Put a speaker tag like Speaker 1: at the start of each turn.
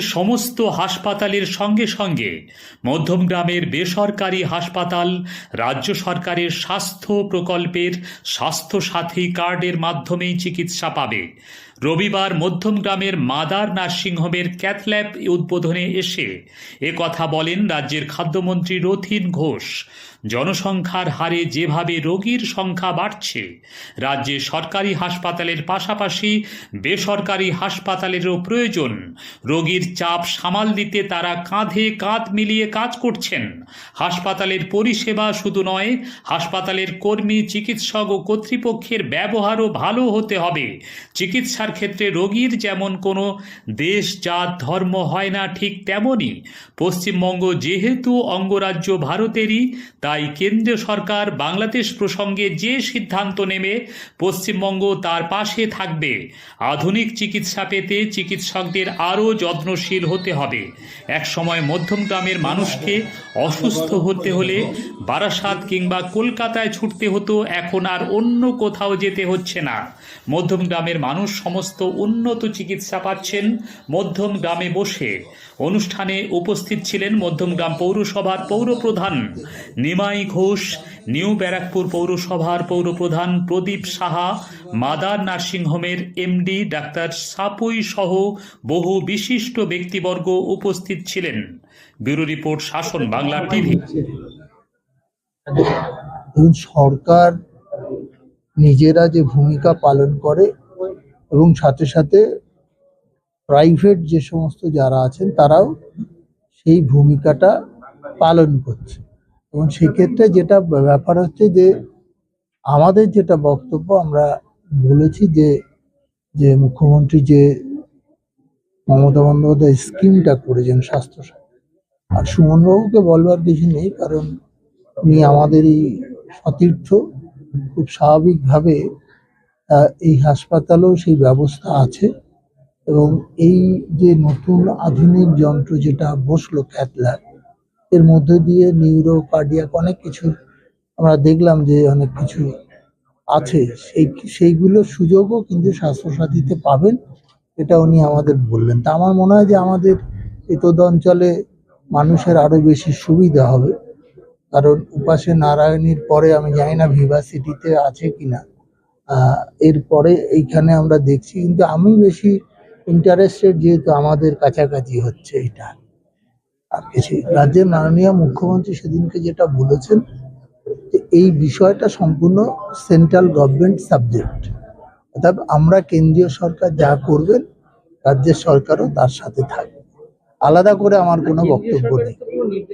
Speaker 1: সমস্ত হাসপাতালের সঙ্গে সঙ্গে মধ্যমগ্রামের বেসরকারি হাসপাতাল, রাজ্য সরকারের স্বাস্থ্য প্রকল্পের স্বাস্থ্যসাথী কার্ডের মাধ্যমেই চিকিৎসা পাবে। রবিবার মধ্যমগ্রামের মাদার নার্সিংহোমের ক্যাথল্যাব উদ্বোধনে এসে কথা বলেন রাজ্যের খাদ্যমন্ত্রী রথিন ঘোষ। জনসংখ্যার হারে যেভাবে রোগীর সংখ্যা বাড়ছে, রাজ্যে সরকারি হাসপাতালের পাশাপাশি বেসরকারি হাসপাতালেরও প্রয়োজন। রোগীর চাপ সামাল দিতে তারা কাঁধে কাঁধ মিলিয়ে কাজ করছেন। হাসপাতালের পরিষেবা শুধু নয়, হাসপাতালের কর্মী, চিকিৎসক ও কর্তৃপক্ষের ব্যবহারও ভালো হতে হবে। চিকিৎসার ক্ষেত্রে রোগীর যেমন কোনো দেশ, জাত, ধর্ম হয় না ঠিক তেমনই। পশ্চিমবঙ্গ যেহেতু অঙ্গরাজ্য ভারতেরই, তাই কেন্দ্রীয় সরকার বাংলাদেশ প্রসঙ্গে যে সিদ্ধান্ত নেবে, পশ্চিমবঙ্গ তার পাশে থাকবে। আধুনিক চিকিৎসা পেতে চিকিৎসকদের আরও যত্নশীল হতে হবে। একসময় মধ্যমগ্রামের মানুষকে অসুস্থ হতে হলে বারাসাত কিংবা কলকাতায় ছুটতে হতো, এখন আর অন্য কোথাও যেতে হচ্ছে না। মধ্যমগ্রামের মানুষ সমস্ত উন্নত চিকিৎসা পাচ্ছেন মধ্যম গ্রামে বসে। অনুষ্ঠানে উপস্থিত ছিলেন মধ্যমগ্রাম পৌরসভার পৌরপ্রধান নিমাই ঘোষ, নিউ ব্যারাকপুর পৌরসভার পৌরপ্রধান প্রদীপ সাহা, মাদার নার্সিংহোমের এমডি ডাক্তার সাপুই সহ বহু বিশিষ্ট ব্যক্তিবর্গ উপস্থিত ছিলেন। ব্যুরো রিপোর্ট, শাসন বাংলা টিভি।
Speaker 2: সরকার নিজেরা যে ভূমিকা পালন করে এবং সাথে সাথে প্রাইভেট যে সমস্ত যারা আছেন, তারাও সেই ভূমিকাটা পালন করছে। এবং সেক্ষেত্রে যেটা ব্যাপার হচ্ছে যে আমাদের যেটা বক্তব্য আমরা বলেছি যে যে মুখ্যমন্ত্রী যে মমতা বন্দ্যোপাধ্যায় স্কিমটা করেছেন স্বাস্থ্যসাথী আর সুমনবাবুকে বলবার কিছু নেই, কারণ উনি আমাদেরই সতীর্থ। খুব স্বাভাবিকভাবে এই হাসপাতালেও সেই ব্যবস্থা আছে এবং এই যে নতুন আধুনিক যন্ত্র যেটা বসল ক্যাথল্যাব এর মধ্যে দিয়ে নিউরো কার্ডিয়াক অনেক কিছু আমরা দেখলাম যে অনেক কিছু আছে। সেই সেইগুলোর সুযোগও কিন্তু স্বাস্থ্যসাথীতে পাবেন এটা উনি আমাদের বললেন। তা আমার মনে হয় যে আমাদের এই তদ অঞ্চলে মানুষের আরও বেশি সুবিধা হবে। কারণ উপাসে নারায়ণীর পরে আমি জানি না ভিভা সিটিতে আছে কিনা। আহ, এরপরে এইখানে আমরা দেখছি কিন্তু আমি বেশি ইন্টারেস্টেড যেহেতু আমাদের কাছাকাছি হচ্ছে এটা। আর রাজ্যের মাননীয় মুখ্যমন্ত্রী সেদিনকে যেটা বলেছেন যে এই বিষয়টা সম্পূর্ণ সেন্ট্রাল গভর্নমেন্ট সাবজেক্ট। অর্থাৎ আমরা কেন্দ্রীয় সরকার যা করবেন, রাজ্যের সরকারও তার সাথে থাকবে। আলাদা করে আমার কোনো বক্তব্য নেই।